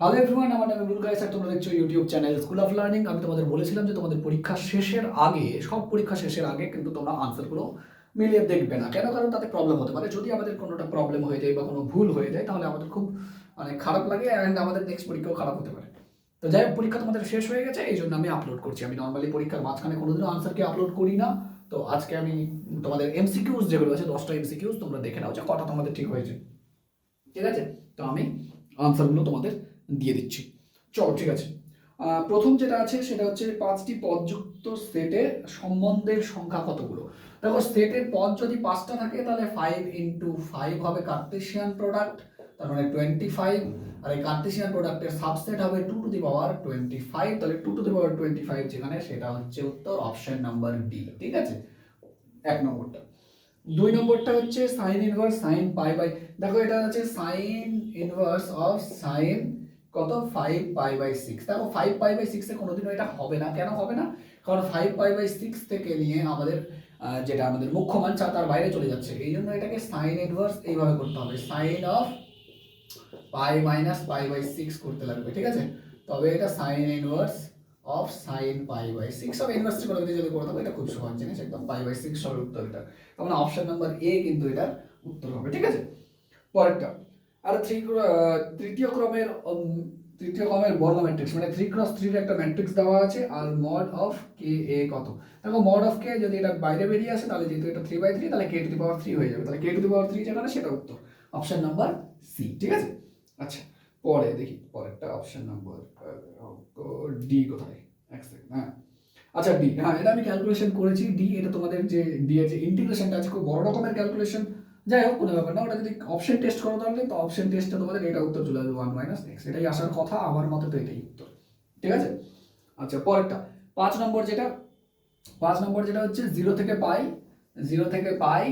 Hello everyone আমার নাম Imrul guys আর তোমরা দেখছ YouTube channel school of learning আমি তোমাদের বলেছিলাম যে তোমাদের পরীক্ষা শেষের আগে, সব পরীক্ষা শেষের আগে কিন্তু তোমরা আনসারগুলো মিলিয়ে দেখবে না। কেন? কারণ তাতে প্রবলেম হতে পারে। যদি আমাদের কোনোটা প্রবলেম হয়ে যায় বা কোনো ভুল হয়ে যায়, তাহলে আমাদের খুব মানে খারাপ লাগে অ্যান্ড আমাদের নেক্সট পরীক্ষাও খারাপ হতে পারে। তো যাই হোক, পরীক্ষা তোমাদের শেষ হয়ে গেছে, এই জন্য আমি আপলোড করছি। আমি নর্মালি পরীক্ষার মাঝখানে কোনোদিনও আনসারকে আপলোড করি না। তো আজকে আমি তোমাদের এমসিকিউজ যেগুলো আছে, দশটা এমসিকিউজ তোমরা দেখে নাও যে কটা তোমাদের ঠিক হয়েছে। ঠিক আছে? তো আমি আনসারগুলো তোমাদের দিয়ে দিচ্ছি। চলো, ঠিক আছে। প্রথম যেটা আছে সেটা হচ্ছে পাঁচটি পদযুক্ত সেটে সম্বন্ধের সংখ্যা কতগুলো? দেখো সেটের পদ যদি পাঁচটা থাকে, তাহলে ফাইভ ইন্টু ফাইভ হবে কার্তেশিয়ান প্রোডাক্ট তার মানে টোয়েন্টি ফাইভ আর এই কার্টেশিয়ান প্রোডাক্টের সাবসেট হবে two to the power twenty five তাহলে two to the power twenty five যেখানে, সেটা হচ্ছে উত্তর অপশন নাম্বার ডি ঠিক আছে? এক নম্বরটা। দুই নম্বরটা হচ্ছে sine inverse sine pi by দেখো এটা হচ্ছে সাইন ইনভার্স অফ সাইন কত? ফাইভ পাই বাই সিক্স দেখো ফাইভ পাই বাই সিক্সে কোনোদিনও এটা হবে না। কেন হবে না? কারণ ফাইভ পাই বাই সিক্স থেকে নিয়ে আমাদের যেটা আমাদের মুখ্য মান চা তার বাইরে চলে যাচ্ছে। এই জন্য এটাকে সাইন ইনভার্স এইভাবে করতে হবে। Sine of pi minus pi by six করতে লাগবে, ঠিক আছে? তবে এটা sine inverse of sine pi by six of inverse করে যদি যদি করতে হবে, এটা খুব সহজ জিনিস। একদম পাই বাই সিক্স হবে উত্তর এটা তখন অপশন নাম্বার এ কিন্তু এটা উত্তর হবে, ঠিক আছে? পরেরটা। আর থ্রি তৃতীয় ক্রমের তৃতীয় ক্রমের বর্গ ম্যাট্রিক্স মানে থ্রি ক্রস থ্রির একটা ম্যাট্রিক্স দেওয়া আছে, আর মড অফ কে এ কত? দেখো মড অফ কে যদি এটা বাইরে বেরিয়ে আসে, তাহলে যেহেতু এটা থ্রি বাই থ্রি তাহলে কে টু দি পাওয়ার থ্রি হয়ে যাবে। তাহলে কে টু দি পাওয়ার থ্রি যেখানে, সেটা উত্তর। অপশন নাম্বার সি ঠিক আছে? আচ্ছা পরে দেখি, পরেরটা অপশন নাম্বার ডি কোথায়? এক সেকেন্ড হ্যাঁ। আচ্ছা ডি হ্যাঁ এটা আমি ক্যালকুলেশন করেছি ডি এটা তোমাদের যে ডি এর যে ইন্টিগ্রেশনটা আছে, খুব বড় রকমের ক্যালকুলেশন যাই হোক কোনো ব্যাপার না, ওটা যদি অপশন টেস্ট করো তাহলে, তো অপশন টেস্টে তোমাদের এটা উত্তর চলে আসবে ওয়ান মাইনাস এক্স এটাই আসার কথা, আমার মতে তো এটাই উত্তর। ঠিক আছে? আচ্ছা পরেরটা। পাঁচ নম্বর যেটা, পাঁচ নম্বর যেটা হচ্ছে জিরো থেকে পাই জিরো থেকে পাই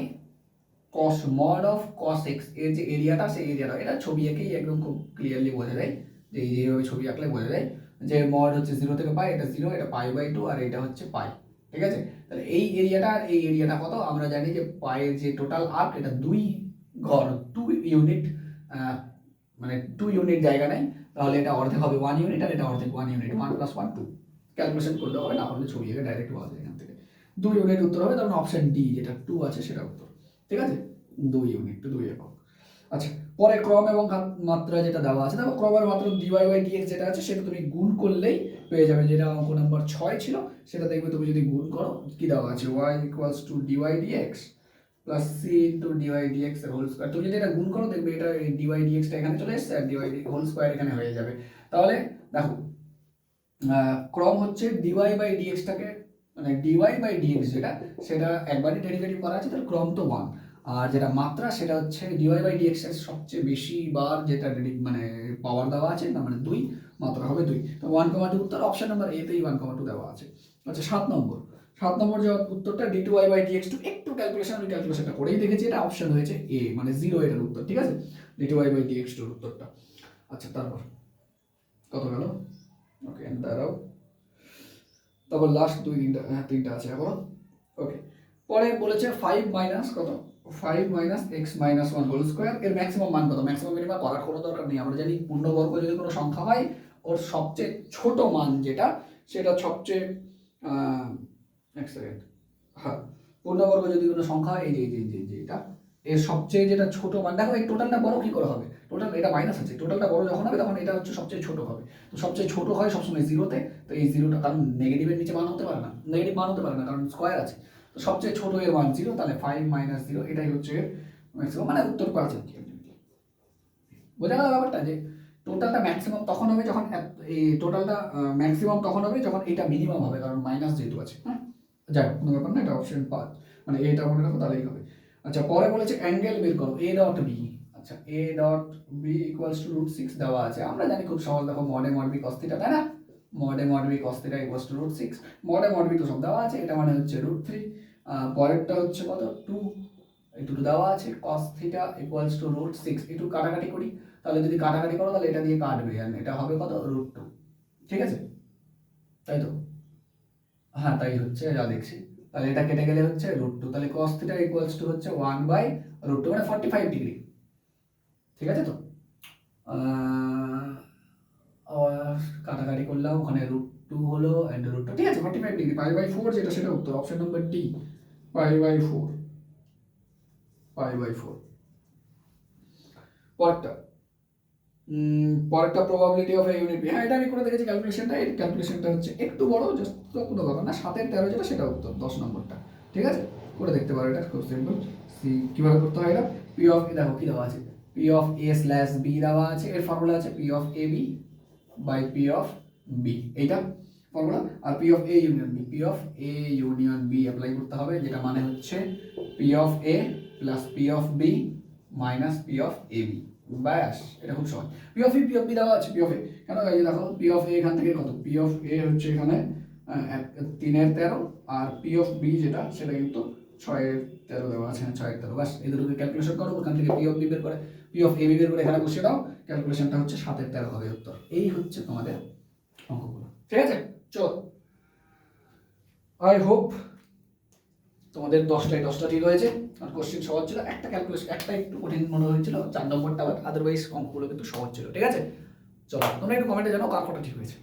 কস মড অফ কস এক্সের যে এরিয়াটা, সেই এরিয়াটা। এটা ছবি এঁকেই একদম খুব ক্লিয়ারলি বোঝা যায়, যে এই যেভাবে ছবি আঁকলে বোঝা যায়, যে মড হচ্ছে জিরো থেকে পাই, এটা জিরো এটা পাই বাই টু আর এটা হচ্ছে পাই। ঠিক আছে? তাহলে এই এরিয়াটা এই এরিয়াটা কত? আমরা জানি যে পায়ের যে টোটাল আর্ক এটা দুই ঘর টু ইউনিট মানে টু ইউনিট জায়গা নেয় তাহলে এটা অর্ধেক হবে ওয়ান ইউনিট আর এটা অর্ধেক one unit one plus one two calculation করলে হবে, না হলে ছবি ডাইরেক্ট পাওয়া যায় এখান থেকে। দুই ইউনিট উত্তর হবে তখন অপশন ডি যেটা টু আছে, সেটা উত্তর। ঠিক আছে? দুই ইউনিট টু দুই একক। আচ্ছা পরে ক্রম এবং মাত্রা যেটা দেওয়া আছে, দেখো ক্রমের মাত্রা ডিওয়াই বাই ডিএক্স যেটা আছে, সেটা তুমি গুণ করলেই পেয়ে যাবে। যেটা অঙ্ক নাম্বার ছয় ছিল, সেটা দেখবে তুমি যদি গুণ করো, কি দেওয়া আছে? Y equals to dy dx plus c into dy dx whole square তুমি যদি এটা গুণ করো, দেখবে এটা ডিওয়াই ডিএক্সটা এখানে চলে এসছে আর ডিওয়াই হোল স্কোয়ার এখানে হয়ে যাবে। তাহলে দেখো ক্রম হচ্ছে ডিওয়াই বাই ডিএক্সটাকে মানে ডিওয়াই বাই ডিএক্স যেটা, সেটা একবারই ডেরিভেটিভ করা আছে, তাহলে ক্রম তো ওয়ান আর যেটা মাত্রা সেটা হচ্ছে ডিওয়াই বাই ডিএক্স এর সবচেয়ে বেশি বার যেটা মানে পাওয়ার দেওয়া আছে না মানে দুই, মাত্রা হবে দুই। তো ওয়ান কমা টু উত্তর অপশন নাম্বার এতেই ওয়ান কমা টু দেওয়া আছে। আচ্ছা সাত নম্বর। সাত নম্বর যে উত্তরটা d two y by dx two একটু ক্যালকুলেশন আমি ক্যালকুলেশনটা করেই দেখেছি, এটা অপশন হয়েছে এ মানে জিরো এটার উত্তর, ঠিক আছে? D two y by dx টুর উত্তরটা। আচ্ছা তারপর। কত গেল? ওকে দাঁড়াও। তারপর লাস্ট দুই তিনটা হ্যাঁ তিনটা আছে এখন ওকে পরে বলেছে ফাইভ মাইনাস কত? Five minus x minus one whole square এর ম্যাক্সিমাম মান কত? ম্যাক্সিমাম মিনিমাম করার কোনো দরকার নেই। আমরা জানি পূর্ণবর্গ যদি কোনো সংখ্যা হয়, ওর সবচেয়ে ছোট মান যেটা, সেটা সবচেয়ে এক সেকেন্ড হ্যাঁ পূর্ণবর্গ যদি কোনো সংখ্যা হয়, এই যে, এই যে- যে এটা, এর সবচেয়ে যেটা ছোট মান, দেখো এই টোটালটা বড় কী করে হবে? টোটাল এটা মাইনাস আছে। টোটালটা বড় যখন হবে, তখন এটা হচ্ছে সবচেয়ে ছোট হবে। তো সবচেয়ে ছোট হয় সবসময় জিরোতে তো এই জিরোটা কারণ নেগেটিভের নিচে মান হতে পারে না। নেগেটিভ মান হতে পারে না, কারণ স্কোয়ার আছে। সবচেয়ে ছোট এর মান জিরো তাহলে ফাইভ মাইনাস জিরো এটাই হচ্ছে ম্যাক্সিমাম মানে উত্তর পাওয়া বোঝা গেল ব্যাপারটা যে টোটালটা ম্যাক্সিমাম তখন হবে যখন এই টোটালটা ম্যাক্সিমাম তখন হবে যখন এটা মিনিমাম হবে, কারণ মাইনাস যেহেতু আছে হ্যাঁ? যাই হোক কোনো ব্যাপার না, এটা অপশন পাঁচ মানে এটা মনে রাখো তাহলেই হবে। আচ্ছা পরে বলেছে অ্যাঙ্গেল বের করো এ ডট বি আচ্ছা A dot B equals to root six দেওয়া আছে। আমরা জানি খুব সহজ, দেখো মডে মড বি কস্তিটা তাই না? মডে mod B cos theta equals to root six মডে mod B তো সব দেওয়া আছে, এটা মানে হচ্ছে রুট থ্রি পরেরটা হচ্ছে কত? টু এই দুটো দেওয়া আছে cos theta equals to root six একটু কাটাকাটি করি, তাহলে যদি কাটাকাটি করো তাহলে এটা দিয়ে কাটবে আর এটা হবে কত? রুট টু ঠিক আছে? তাই তো? হ্যাঁ তাই হচ্ছে, যা দেখছি। তাহলে এটা কেটে গেলে হচ্ছে রুট টু তাহলে কস থিটা ইকুয়ালস টু হচ্ছে ওয়ান বাই রুট টু মানে ফর্টি ফাইভ ডিগ্রি ঠিক আছে তো? কাটাকাটি করলাম, ওখানে রুট টু হলো অ্যান্ড রুট ঠিক আছে forty five degree pi by four যেটা সেটা উত্তর option number D pi by four pi by four পরেরটা পরেরটা প্রবাবিলিটি অফ এ ইউনিট হ্যাঁ এটা আমি করে দেখেছি ক্যালকুলেশনটা এই ক্যালকুলেশনটা হচ্ছে একটু বড় জাস্ট কোনো ব্যাপার না, সাতের তেরো যেটা সেটা উত্তর, দশ নম্বরটা, ঠিক আছে? করে দেখতে পারো এটা, খুব সিম্পল সি কীভাবে করতে হয় এটা? পি অফ দেখো কী দেওয়া আছে P of A slash B দেওয়া আছে, এর ফর্মুলা আছে P of A B by P of B এইটা formula R P of A union B P of A union B apply করতে হবে যেটা মানে হচ্ছে P of A plus P of B minus P of A B ব্যাস এটা খুব সহজ P of E P of B দেওয়া আছে পি অফ এ কেন এই দেখো পি অফ এ এখান থেকে কত পি অফ এ হচ্ছে এখানে তিনের তেরো আর পি অফ বি যেটা সেটা কিন্তু ছয়ের তেরো দেওয়া আছে হ্যাঁ, ছয়ের তেরো। দুটোকে ক্যালকুলেশন করো ওখান থেকে পি অফ বি বের করে পি অফ এ বি বের করে এখানে বসিয়ে দাও ক্যালকুলেশনটা হচ্ছে সাতের তেরো হবে উত্তর। এই হচ্ছে তোমাদের অঙ্কগুলো। ঠিক আছে? চল। আই হোপ তোমাদের দশটায় হয়েছে। আর কোশ্চেন সহজ ছিল। একটা ক্যালকুলেশন একটা একটু কঠিন মনে হয়েছিল চার নম্বরটা আবার আদারওয়াইজ অঙ্কগুলো কিন্তু সহজ ছিল। ঠিক আছে? চলো তোমরা একটু কমেন্টে জানাও কার ঠিক হয়েছে।